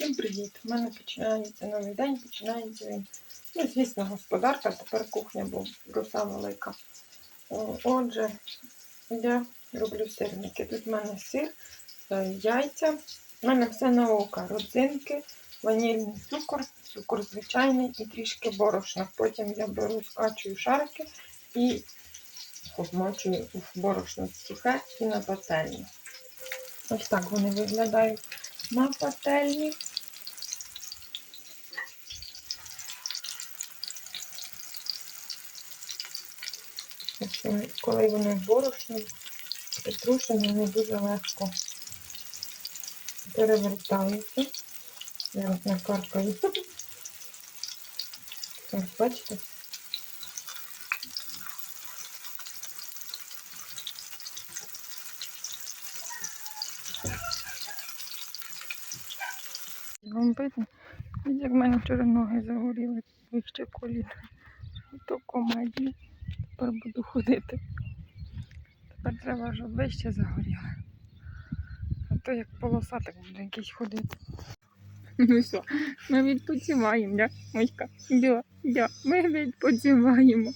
Всім привіт! У мене починається новий день, починається він. Ну, звісно, господарка, тепер кухня, бо руса велика. Отже, я роблю сирники. Тут в мене сир, е, яйця. У мене все на око. Родзинки, ванільний цукор, цукор звичайний і трішки борошна. Потім я беру, скачую шарики і обмочую в борошно сухе і на пательню. Ось так вони виглядають на пательні. Вони- Коли вони борошні, притрушені, вони дуже легко перевертаються. Зараз накаркаю. Ось, бачите? Вам видно? Як в мене вчора ноги загоріли вище коліна. То комедія. Тепер буду ходити. Тепер треба, щоб вище загоріло. А то як полосатик буде якийсь ходити. Ну що, ми відпочиваємо, да, Моська? Да, да, ми відпочиваємо.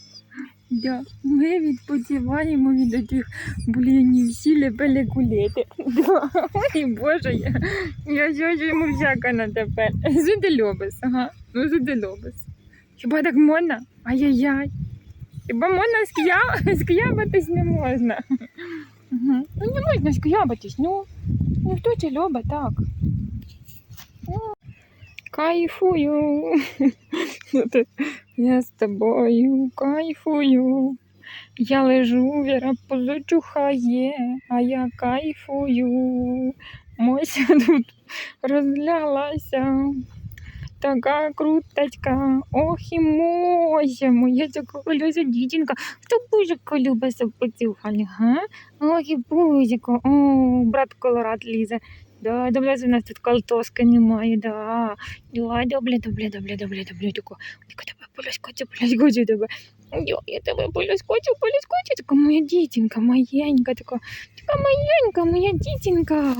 Да, ми відпочиваємо від тих блінів сілі белекулети. Да. Ой, Боже, я, я сьогодні йому всяка на тепер. Зудельобис, ага. Ну, зудельобис. Хіба так можна? Ай-яй-яй. Хіба можна ския... скиябатись не можна. Угу. Ну не можна скиябатись, ну. Ну хто це любить так? Ну, Кайфую. Ну, Я з тобою кайфую. Я лежу, Віра позачухає, а я кайфую. Мося тут розлялася. Така круточка. Ох і Мося, моя така колюся дівчинка. Хто бузико любить себе га? Ох і бузико. О, брат Колорад лізе. Да, добре, в нас тут колтоска немає, да. Да, добре, добре, добре, добре, добре. Тако, тако тебе полюскочу, полюскочу тебе. Я тебе полюскочу, полюскочу. Така моя дітінка, маленька, така, така маленька, моя дітінка.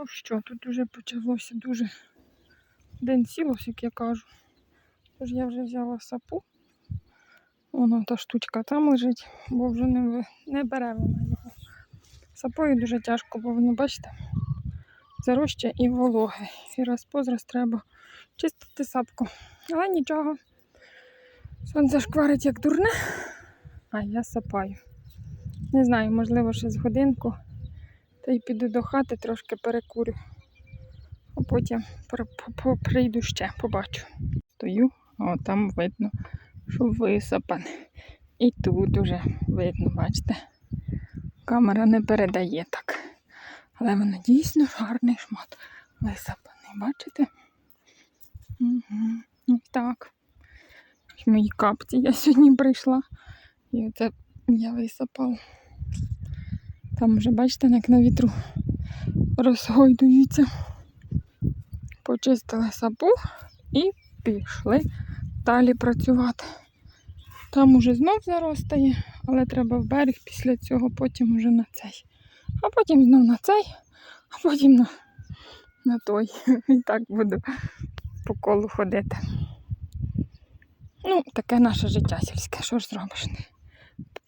Ну що, тут вже почалося дуже день сілос, як я кажу. Тож я вже взяла сапу. Воно та штучка там лежить, бо вже не, не бере вона його. Сапою дуже тяжко, бо воно, бачите, зарожче і вологе. І раз позраз треба чистити сапку. Але нічого. Сонце шкварить як дурне, а я сапаю. Не знаю, можливо, ще з годинку. Та й піду до хати, трошки перекурю. А потім прийду ще, побачу. Стою, а там видно, що висапане. І тут уже видно, бачите. Камера не передає так. Але воно дійсно гарний шмат висапаний, бачите? Угу. Ось так. Мої капці. Я сьогодні прийшла. І оце я висипала. Там вже, бачите, як на вітру розгойдуються. Почистили сапу і пішли далі працювати. Там уже знов заростає, але треба в берег після цього, потім уже на цей. А потім знов на цей, а потім на, на той. І так буду по колу ходити. Ну, таке наше життя сільське, що ж зробиш?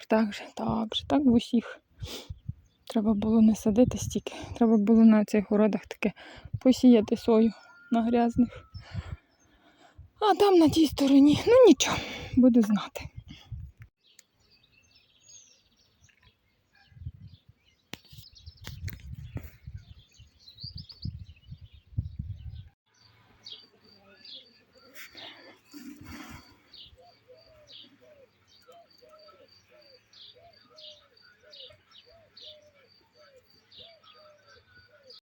Так же, так же, так в усіх. Треба було не садити стільки. Треба було на цих городах таке посіяти сою на грязних. А там на тій стороні, ну нічого, буду знати.